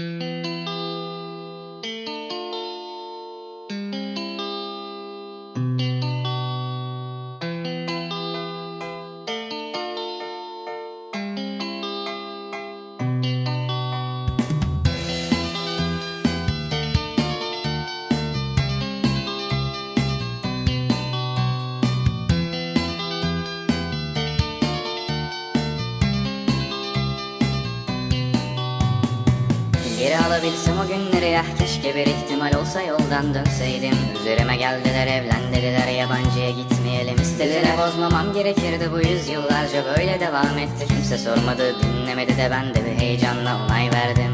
Mm-hmm. Geri alabilsem o günleri ah keşke bir ihtimal olsa yoldan dönseydim. Üzerime geldiler evlen dediler yabancıya gitmeyelim istediler. Bozmamam gerekirdi bu yüzyıllarca böyle devam etti. Kimse sormadı dinlemedi de ben de bir heyecanla onay verdim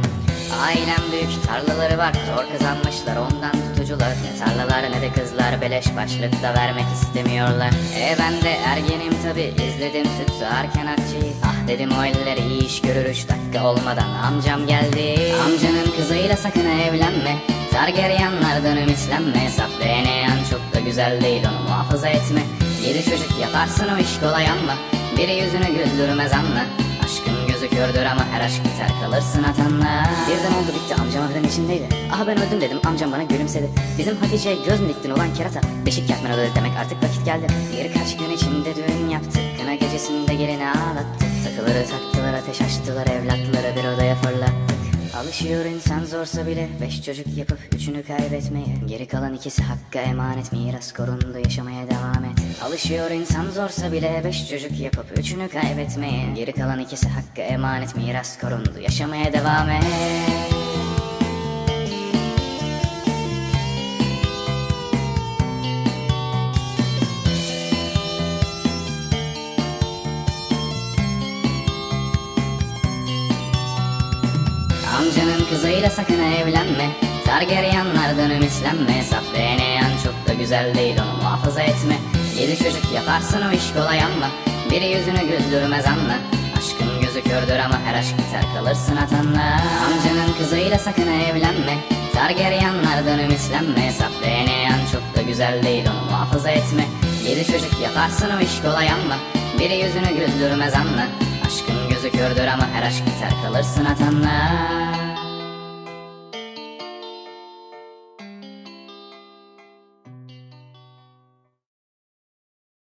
Ailem büyük tarlaları var zor kazanmışlar. Ondan tutucular Ne tarlalar ne de kızlar. Beleş başlık da vermek istemiyorlar. E ben de ergenim tabi izledim süt sağarken akçeyi Ah dedim o eller iyi iş görür üç dakika olmadan amcam geldi. Amcanın kızıyla sakın evlenme Targaryenlardan ümitlenme Saf beğeneyen çok da güzel değil onu muhafaza etme. Yedi çocuk yaparsın o iş kolay ama Biri yüzünü güldürmez anla Aşkın gözü kördür ama her aşk biter kalırsın atanla. Birden oldu bitti amcam ahırın içindeydi. Ah ben öldüm dedim amcam bana gülümsedi. Bizim Hatice'ye göz mü diktin olan kerata? Beşik yakman öyle demek artık vakit geldi. Birkaç gün içinde düğün yaptık Kına gecesinde gelini ağlattık. Takıları taktılar ateş açtılar evlatları bir odaya fırlattık Alışıyor insan zorsa bile. Beş çocuk yapıp üçünü kaybetmeye. Geri kalan ikisi hakka emanet. Miras korundu yaşamaya devam et. Alışıyor insan zorsa bile. Beş çocuk yapıp üçünü kaybetmeye. Geri kalan ikisi hakka emanet. Miras korundu yaşamaya devam et Amcanın kızıyla sakın evlenme. Targaryenlardan ümitlenme. Saf beğeneyen çok da güzel değil onu muhafaza etme. Yedi çocuk yaparsın o iş kolay ama Biri yüzünü güldürmez anla. Aşkın gözü kördür ama her aşk biter kalırsın atanla. Amcanın kızıyla sakın evlenme. Targaryenlardan ümitlenme. Saf beğeneyen çok da güzel değil onu muhafaza etme. Yedi çocuk yaparsın o iş kolay ama Biri yüzünü güldürmez anla. Aşkın gözü kördür ama her aşk biter kalırsın atanla